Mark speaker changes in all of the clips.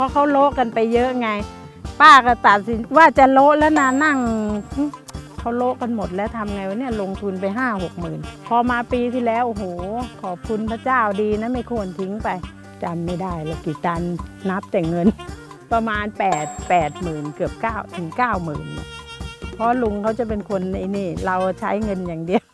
Speaker 1: เพราะเขาโละกันไปเยอะไง ป้าก็ตัดสินว่าจะโละแล้วนะนั่งเขาโละกันหมดแล้วทำไงวะเนี่ยลงทุนไปห้าหกหมื่นพอมาปีที่แล้วโอ้โห ขอบคุณพระเจ้าดีนะไม่ควรทิ้งไปจำไม่ได้แล้วกี่ตันนับแต่เงิน ประมาณ8 8หมื่นเกือบ9ถึง9หมื่นเพราะลุงเขาจะเป็นคนไอ้นี่ เราใช้เงินอย่างเดียว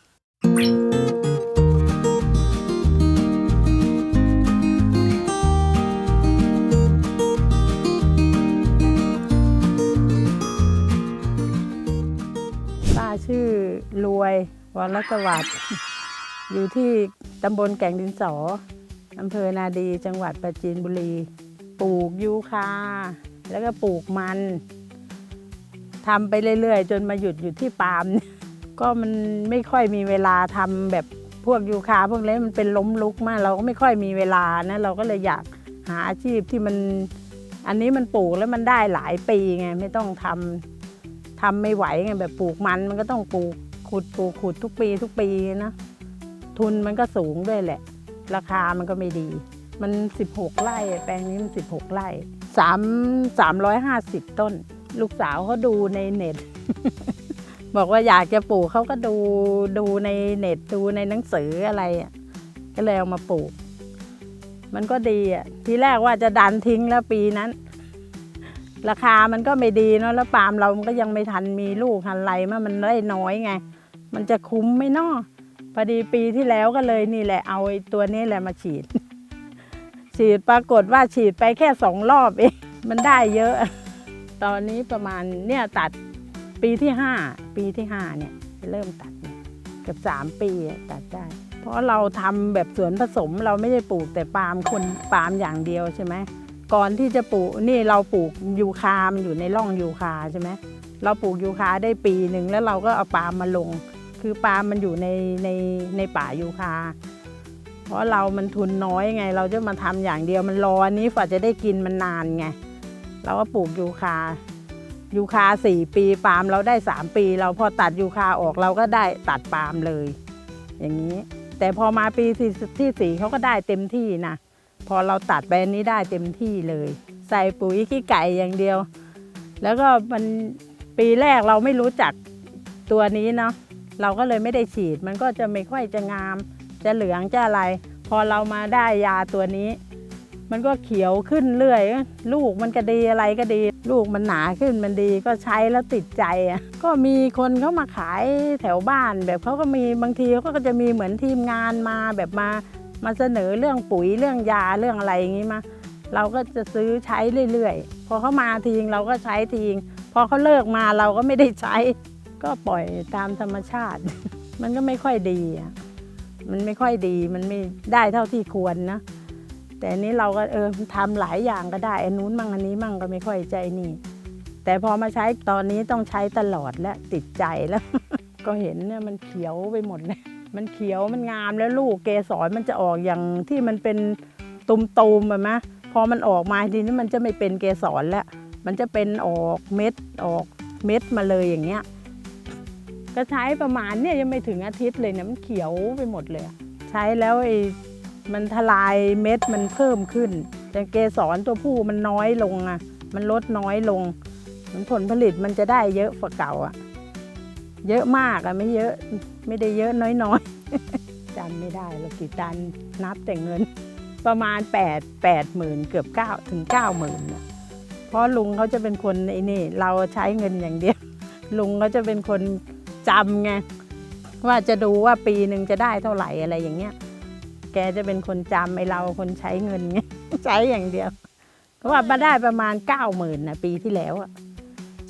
Speaker 1: วยวรสวัสดิ์อยู่ที่ตำบลแก่งดินสออำเภอนาดีจังหวัดปราจีนบุรี ปลูกยูคา แล้วก็ปลูกมันทำไปเรื่อยๆ จนมาหยุดอยู่ที่ปาล์มก็มันไม่ค่อยมีเวลาทำแบบพวกยูคาพวกนี้มันเป็นล้มลุกมากเราก็ไม่ค่อยมีเวลานะเราก็เลยอยากหาอาชีพที่มันอันนี้มันปลูกแล้วมันได้หลายปีไงไม่ต้องทำทำไม่ไหวไงแบบปลูกมันมันก็ต้องปลูก ขุดปลูกขุดทุกปีทุกปีนะ ทุนมันก็สูงด้วยแหละ ราคามันก็ไม่ดี มัน 16 ไร่แปลงนี้มัน 16 ไร่สามสามร้อยห้าสิบต้น ลูกสาวเขาดูในเน็ต บอกว่าอยากจะปลูกเขาก็ดูดูในเน็ตดูในหนังสืออะไรอะก็เลยเอามาปลูก มันก็ดีอะทีแรกว่าจะดันทิ้งแล้วปีนั้น ราคามันก็ไม่ดีเนาะแล้วปาล์มเรามันก็ยังไม่ทันมีลูกทันไรมามันได้น้อยไง มันจะคุ้มไหมเนาะพอดีปีที่แล้วก็เลยนี่แหละเอาไอ้ตัวนี้แหละมาฉีด ฉีดปรากฏว่าฉีดไปแค่สองรอบเองมันได้เยอะ ตอนนี้ประมาณเนี่ยตัดปีที่ห้าปีที่ห้าเนี่ยเริ่มตัดเนี่ยเกือบสามปีอะตัดได้ เพราะเราทำแบบสวนผสมเราไม่ได้ปลูกแต่ปาล์มคนปาล์มอย่างเดียวใช่ไหมก่อนที่จะปลูกนี่เราปลูกยูคามันอยู่ในร่องยูคาใช่ไหมเราปลูกยูคาได้ปีหนึ่งแล้วเราก็เอาปาล์มมาลง คือปล์มมันอยู่ในในในป่ายูคา เพราะเรามันทุนน้อยไง เราจะมาทำอย่างเดียวมันรออันนี้ฝ่าจะได้กินมันนานไง เราก็ปลูกยูคายูคาสี่ปีปาล์มเราได้สามปี เราพอตัดยูคาออกเราก็ได้ตัดปาล์มเลย อย่างนี้ แต่พอมาปีที่ที่สี่เขาก็ได้เต็มที่นะพอเราตัดไปอันนี้ได้เต็มที่เลย ใส่ปุ๋ยขี้ไก่อย่างเดียว แล้วก็มันปีแรกเราไม่รู้จักตัวนี้เนาะ เราก็เลยไม่ได้ฉีด มันก็จะไม่ค่อยจะงาม จะเหลืองจะอะไร พอเรามาได้ยาตัวนี้ มันก็เขียวขึ้นเรื่อย ลูกมันก็ดีอะไรก็ดี ลูกมันหนาขึ้นมันดีก็ใช้แล้วติดใจอะก็มีคนเขามาขายแถวบ้าน แบบเขาก็มีบางทีเขาก็จะมีเหมือนทีมงานมาแบบมามาเสนอเรื่องปุ๋ยเรื่องยาเรื่องอะไรอย่างนี้มาเราก็จะซื้อใช้เรื่อยๆ พอเขามาทีงเราก็ใช้ทีงพอเขาเลิกมาเราก็ไม่ได้ใช้ ก็ปล่อยตามธรรมชาติ มันก็ไม่ค่อยดีอะมันไม่ค่อยดีมันไม่ได้เท่าที่ควรนะ แต่นี้เราก็เออทำหลายอย่างก็ได้อันนู้นมั่งอันนี้มั่งก็ไม่ค่อยใจนี่ แต่พอมาใช้ตอนนี้ต้องใช้ตลอดและติดใจแล้ว ก็เห็นเนี่ยมันเขียวไปหมดเลยมันเขียวมันงามแล้วลูกเกสรมันจะออกอย่างที่มันเป็นตุมๆอะมะพอมันออกมาทีนี้มันจะไม่เป็นเกสรแล้ว มันจะเป็นออกเม็ดออกเม็ดมาเลยอย่างเงี้ย ก็ใช้ประมาณเนี่ยยังไม่ถึงอาทิตย์เลยเนี่ยมันเขียวไปหมดเลย ใช้แล้วไอ้มันทลายเม็ดมันเพิ่มขึ้นแต่เกสรตัวผู้มันน้อยลงอะมันลดน้อยลงมันผลผลิตมันจะได้เยอะกว่าเก่าอะเยอะมากอะไม่เยอะไม่ได้เยอะน้อยๆจำไม่ได้แล้วกี่ตันนับแต่เงิน ประมาณ 8 8หมื่นเกือบ9ถึง9หมื่นเพราะลุงเขาจะเป็นคนไอ้นี่ เราใช้เงินอย่างเดียว ลุงเขาจะเป็นคน จำไงว่าจะดูว่าปีหนึ่งจะได้เท่าไหร่อะไรอย่างเงี้ย แกจะเป็นคนจำไอเราคนใช้เงินไงใช้อย่างเดียวก็ว่ามาได้ประมาณ9ก้าหมื่นนะปีที่แล้วอะ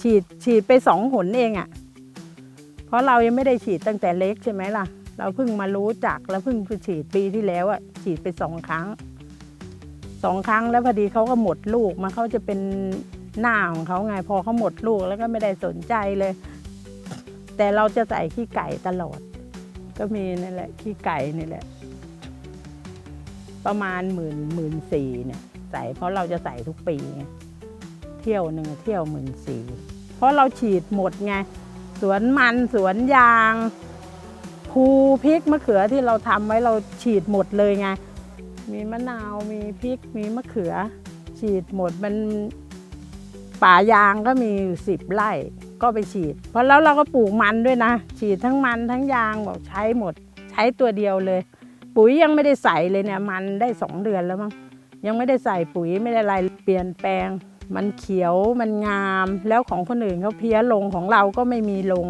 Speaker 1: ฉีดฉีดไปสองหนเองอะเพราะเรายังไม่ได้ฉีดตั้งแต่เล็กใช่ไหมล่ะ เราเพิ่งมารู้จักแล้วเพิ่งไปฉีดปีที่แล้วอะฉีดไปสองครั้งสองครั้งแล้วพอดีเขาก็หมดลูกมาเขาจะเป็นหน้าของเขาไงพอเขาหมดลูกแล้วก็ไม่ได้สนใจเลย แต่เราจะใส่ขี้ไก่ตลอด ก็มีนี่แหละขี้ไก่นี่แหละ ประมาณหมื่นหมื่นสี่เนี่ย ใส่เพราะเราจะใส่ทุกปีไงเที่ยวหนึ่งเที่ยวหมื่นสี่เพราะเราฉีดหมดไงสวนมันสวนยางภูพริกมะเขือที่เราทำไว้เราฉีดหมดเลยไงมีมะนาวมีพริกมีมะเขือ ฉีดหมดมันป่ายางก็มีสิบไร่ ก็ไปฉีด เพราะแล้วเราก็ปลูกมันด้วยนะ ฉีดทั้งมันทั้งยางบอกใช้หมด ใช้ตัวเดียวเลย ปุ๋ยยังไม่ได้ใส่เลยเนี่ยมันได้สองเดือนแล้วมั้งยังไม่ได้ใส่ปุ๋ยไม่ได้อะไรเปลี่ยนแปลง มันเขียวมันงาม แล้วของคนอื่นเขาเพี้ยลงของเราก็ไม่มีลง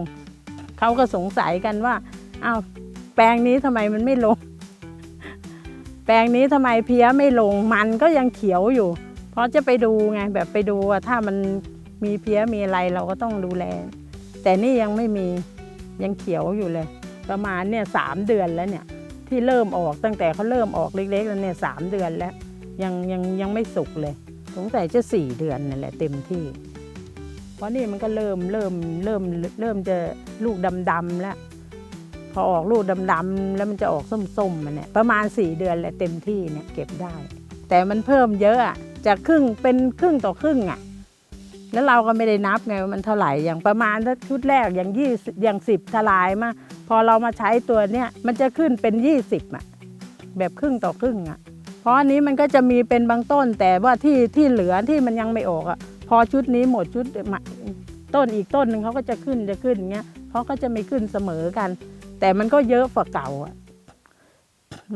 Speaker 1: เขาก็สงสัยกันว่าอ้าวแปลงนี้ทำไมมันไม่ลง แปลงนี้ทำไมเพี้ยไม่ลงมันก็ยังเขียวอยู่ เพราะจะไปดูไงแบบไปดูว่าถ้ามัน มีเพี้ยมีอะไรเราก็ต้องดูแล แต่นี่ยังไม่มียังเขียวอยู่เลย ประมาณเนี่ยสามเดือนแล้วเนี่ยที่เริ่มออกตั้งแต่เขาเริ่มออกเล็กๆแล้วเนี่ยสามเดือนแล้ว ยังยังยังไม่สุกเลย สงสัยจะสี่เดือนนั่นแหละเต็มที่ เพราะนี่มันก็เริ่มเริ่มเริ่มเริ่มจะลูกดำๆแล้ว พอออกลูกดำๆแล้วมันจะออกส้มๆมันเนี่ยประมาณสี่เดือนแหละเต็มที่เนี่ยเก็บได้ แต่มันเพิ่มเยอะอะจากครึ่งเป็นครึ่งต่อครึ่งอะ แล้วเราก็ไม่ได้นับไงว่ามันเท่าไหร่อย่างประมาณถ้าชุดแรกอย่างยี่อย่างสิบทลายมาพอเรามาใช้ตัวเนี้ยมันจะขึ้นเป็นยี่สิบอะแบบครึ่งต่อครึ่งอะเพราะอันนี้มันก็จะมีเป็นบางต้น แต่ว่าที่ที่เหลือที่มันยังไม่ออกอะพอชุดนี้หมดชุดต้นอีกต้นหนึ่งเขาก็จะขึ้นจะขึ้นอย่างเงี้ยเพราะก็จะไม่ขึ้นเสมอกัน แต่มันก็เยอะกว่าเก่าอะ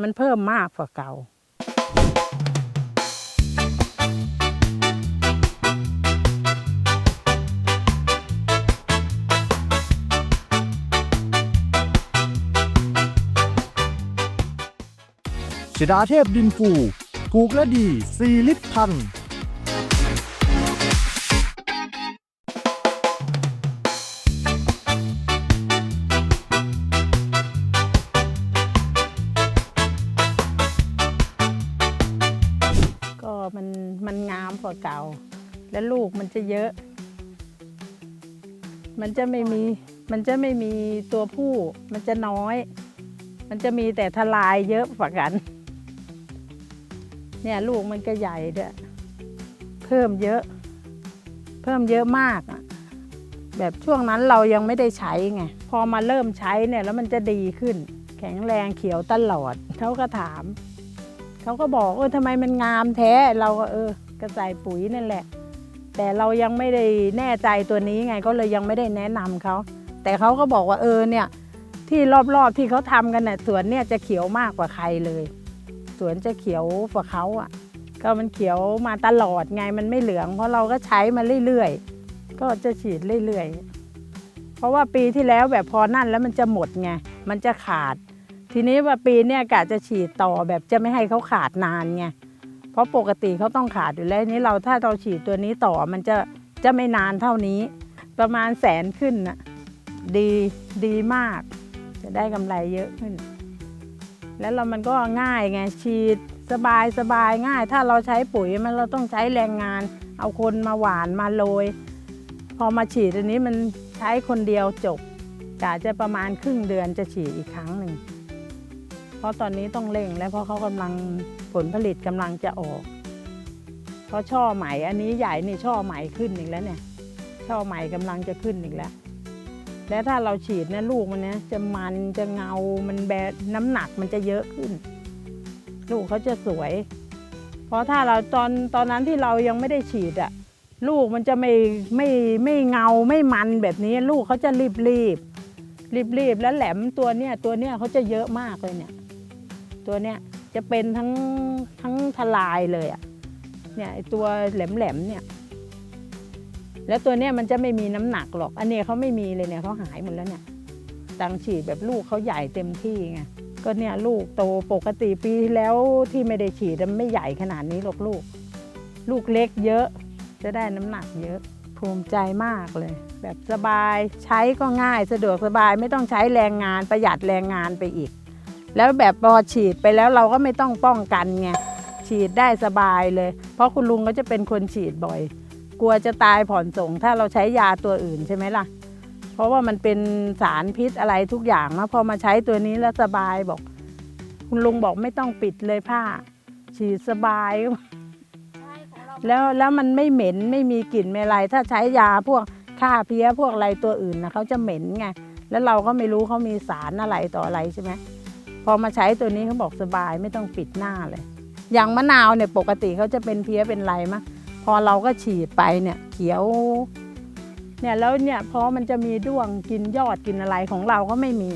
Speaker 1: มันเพิ่มมากกว่าเก่า
Speaker 2: ชดาเทพดินฟูปลูกและดี4ลิตรพัน
Speaker 1: ก็มันมันงามกว่าเก่า และลูกมันจะเยอะ มันจะไม่มีมันจะไม่มีตัวผู้ มันจะน้อย มันจะมีแต่ทลายเยอะกว่ากัน เนี่ยลูกมันก็ใหญ่ด้วยเพิ่มเยอะ เพิ่มเยอะมากแบบช่วงนั้นเรายังไม่ได้ใช้ไงพอมาเริ่มใช้เนี่ยแล้วมันจะดีขึ้น แข็งแรงเขียวตลอดเขาก็ถามเขาก็บอกเออทำไมมันงามแท้เราก็เออก็ใส่ปุ๋ยนั่นแหละ แต่เรายังไม่ได้แน่ใจตัวนี้ไงก็เลยยังไม่ได้แนะนำเขาแต่เขาก็บอกว่าเออเนี่ยที่รอบๆที่เขาทำกันเนี่ยสวนเนี่ยจะเขียวมากกว่าใครเลย สวนจะเขียวกว่าเขาอะ ก็มันเขียวมาตลอดไงมันไม่เหลือง เพราะเราก็ใช้มาเรื่อยๆ ก็จะฉีดเรื่อยๆ เพราะว่าปีที่แล้วแบบพอนั่นแล้วมันจะหมดไง มันจะขาด ทีนี้ว่าปีเนี่ยกะจะฉีดต่อแบบจะไม่ให้เขาขาดนานไง เพราะปกติเขาต้องขาดอยู่แล้วนี้เราถ้าเราฉีดตัวนี้ต่อมันจะจะไม่นานเท่านี้ ประมาณแสนขึ้นนะดีดีมาก จะได้กำไรเยอะขึ้น แล้วเรามันก็ง่ายไงฉีดสบายสบายง่าย ถ้าเราใช้ปุ๋ยมันเราต้องใช้แรงงาน เอาคนมาหวานมาโรยพอมาฉีดอันนี้มันใช้คนเดียวจบกะจะประมาณครึ่งเดือนจะฉีดอีกครั้งหนึ่งเพราะตอนนี้ต้องเร่งแล้วเพราะเขากำลังผลผลิตกำลังจะออก เพราะช่อใหม่อันนี้ใหญ่นี่ช่อใหม่ขึ้นอีกแล้วเนี่ย ช่อใหม่กำลังจะขึ้นอีกแล้ว แล้วถ้าเราฉีดนี่ยลูกมันนี่ยจะมันจะเงา มันแบนน้ำหนักมันจะเยอะขึ้น ลูกเขาจะสวย เพราะถ้าเราตอนตอนนั้นที่เรายังไม่ได้ฉีดอะลูกมันจะไม่ไม่ไม่เงาไม่มันแบบนี้ ลูกเขาจะรีบรีบรีบรีบแล้วแหลมตัวเนี้ยตัวเนี้ยเขาจะเยอะมากเลยเนี่ย ตัวเนี้ยจะเป็นทั้งทั้งทลายเลยอะเนี่ยตัวแหลมแหลมเนี่ย แล้วตัวเนี้ยมันจะไม่มีน้ำหนักหรอก อันนี้เขาไม่มีเลยเนี่ยเขาหายหมดแล้วเนี่ยตังฉีดแบบลูกเขาใหญ่เต็มที่ไงก็เนี่ยลูกโตปกติปีที่แล้วที่ไม่ได้ฉีดมันไม่ใหญ่ขนาดนี้หรอกลูก ลูกเล็กเยอะ จะได้น้ำหนักเยอะ ภูมิใจมากเลย แบบสบายใช้ก็ง่ายสะดวกสบายไม่ต้องใช้แรงงานประหยัดแรงงานไปอีก แล้วแบบพอฉีดไปแล้วเราก็ไม่ต้องป้องกันไงฉีดได้สบายเลย เพราะคุณลุงก็จะเป็นคนฉีดบ่อย กลัวจะตายผ่อนส่ง ถ้าเราใช้ยาตัวอื่นใช่ไหมล่ะ เพราะว่ามันเป็นสารพิษอะไรทุกอย่างนะพอมาใช้ตัวนี้แล้วสบายบอก คุณลุงบอกไม่ต้องปิดเลยผ้า ฉีดสบาย แล้วแล้วมันไม่เหม็นไม่มีกลิ่นไม่อะไร ถ้าใช้ยาพวกฆ่าเพี้ยพวกอะไรตัวอื่นนะเขาจะเหม็นไงแล้วเราก็ไม่รู้เขามีสารอะไรต่ออะไรใช่ไหมพอมาใช้ตัวนี้เขาบอกสบายไม่ต้องปิดหน้าเลย อย่างมะนาวเนี่ยปกติเขาจะเป็นเพี้ยเป็นไรมะ พอเราก็ฉีดไปเนี่ยเขียวเนี่ยแล้วเนี่ยเพราะมันจะมีด้วงกินยอดกินอะไรของเราก็ไม่มี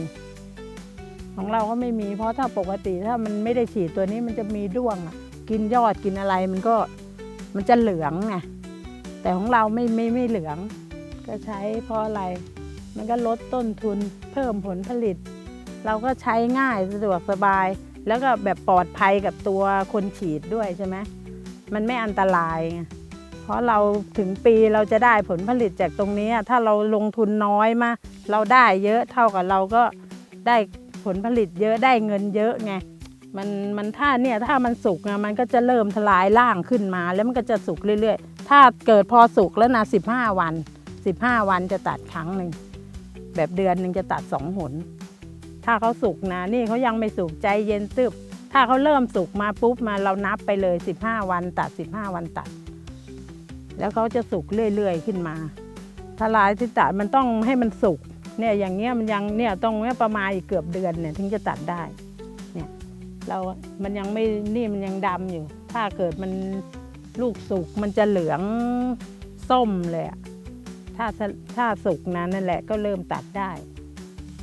Speaker 1: ของเราก็ไม่มี เพราะถ้าปกติถ้ามันไม่ได้ฉีดตัวนี้มันจะมีด้วงกินยอดกินอะไรมันก็มันจะเหลืองไงแต่ของเราไม่ไม่ไม่เหลือง ก็ใช้เพราะอะไร มันก็ลดต้นทุนเพิ่มผลผลิต เราก็ใช้ง่ายสะดวกสบาย แล้วก็แบบปลอดภัยกับตัวคนฉีดด้วยใช่ไหม มันไม่อันตราย เพราะเราถึงปีเราจะได้ผลผลิตจากตรงนี้ ถ้าเราลงทุนน้อยมา เราได้เยอะเท่ากับเราก็ได้ผลผลิตเยอะได้เงินเยอะไงมันมันถ้าเนี่ยถ้ามันสุกนะมันก็จะเริ่มทลายร่างขึ้นมา แล้วมันก็จะสุกเรื่อยๆ ถ้าเกิดพอสุกแล้วนะ15 วัน 15 วันจะตัดครั้งหนึ่งแบบเดือนหนึ่งจะตัดสองหน ถ้าเขาสุกนะนี่เขายังไม่สุกใจเย็นตึบ ถ้าเขาเริ่มสุกมาปุ๊บมาเรานับไปเลย 15 วันตัด 15 วันตัด แล้วเขาจะสุกเรื่อยๆขึ้นมาทลายที่ตัดมันต้องให้มันสุกเนี่ยอย่างเงี้ยมันยังเนี่ยต้องเนี่ยประมาณอีกเกือบเดือนเนี่ยถึงจะตัดได้เนี่ยเรามันยังไม่นี่มันยังดำอยู่ ถ้าเกิดมันลูกสุกมันจะเหลืองส้มเลยถ้าถ้าสุกนะนั่นแหละก็เริ่มตัดได้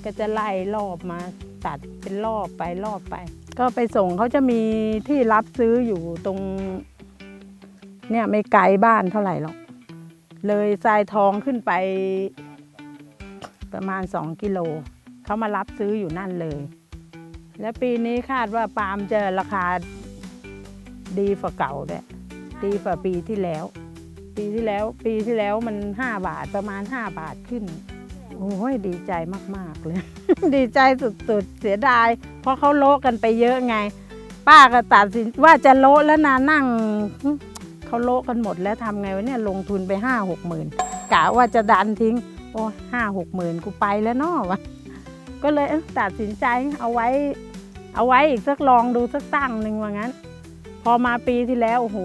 Speaker 1: ก็จะไล่รอบมาตัดเป็นรอบไปรอบไป ก็ไปส่งเขาจะมีที่รับซื้ออยู่ตรง เนี่ยไม่ไกลบ้านเท่าไหร่หรอก เลยทรายทองขึ้นไป ประมาณสองกิโลเขามารับซื้ออยู่นั่นเลย และปีนี้คาดว่าปาล์มจะราคาดีฝ่าเก่าด้วยดีฝ่าปีที่แล้ว ปีที่แล้ว ปีที่แล้วมัน5บาทประมาณ5บาทขึ้น โอ้ยดีใจมากๆเลย ดีใจสุดๆเสียดาย เพราะเขาโละกันไปเยอะไง ป้าก็ตัดสินว่าจะโละแล้วนะนั่งเขาโละกันหมดแล้วทำไงวะเนี่ยลงทุนไปห้าหกหมื่นกะว่าจะดันทิ้ง โอ้ห้าหกหมื่นกูไปแล้วเนาะวะก็เลยตัดสินใจเอาไว้ เอาไว้อีกสักลองดูสักตั้งหนึ่งว่างั้น พอมาปีที่แล้วโอ้โห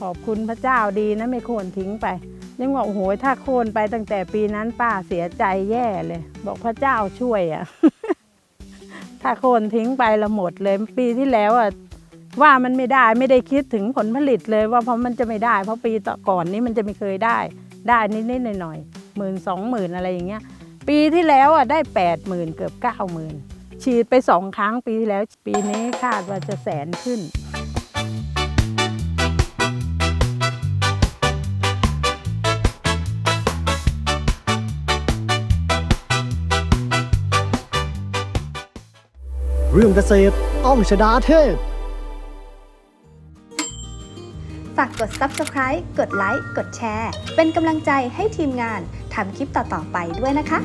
Speaker 1: ขอบคุณพระเจ้าดีนะไม่ค่นทิ้งไป ยังบอกโอ้โหถ้าโค่นไปตั้งแต่ปีนั้นป้าเสียใจแย่เลย บอกพระเจ้าช่วยอะ่ะ ถ้าโค่นทิ้งไปละหมดเลยปีที่แล้วอะว่ามันไม่ได้ไม่ได้คิดถึงผลผลิตเลยว่าเพราะมันจะไม่ได้ เพราะปีต่อก่อนนี้มันจะไม่เคยได้ ได้นิดๆหน่อยๆหมื่นสองหมื่นอะไรอย่างเงี้ย ปีที่แล้วอะได้แปดหมื่นเกือบเก้าหมื่นฉีดไปสองครั้งปีที่แล้ว ปีนี้คาดว่าจะแสนขึ้น
Speaker 3: เรื่องเกษตรต้องชดาเทพ
Speaker 4: ฝากกด subscribe กดไลค์ กดแชร์ เป็นกำลังใจให้ทีมงานทำคลิปต่อ ๆ ไปด้วยนะคะ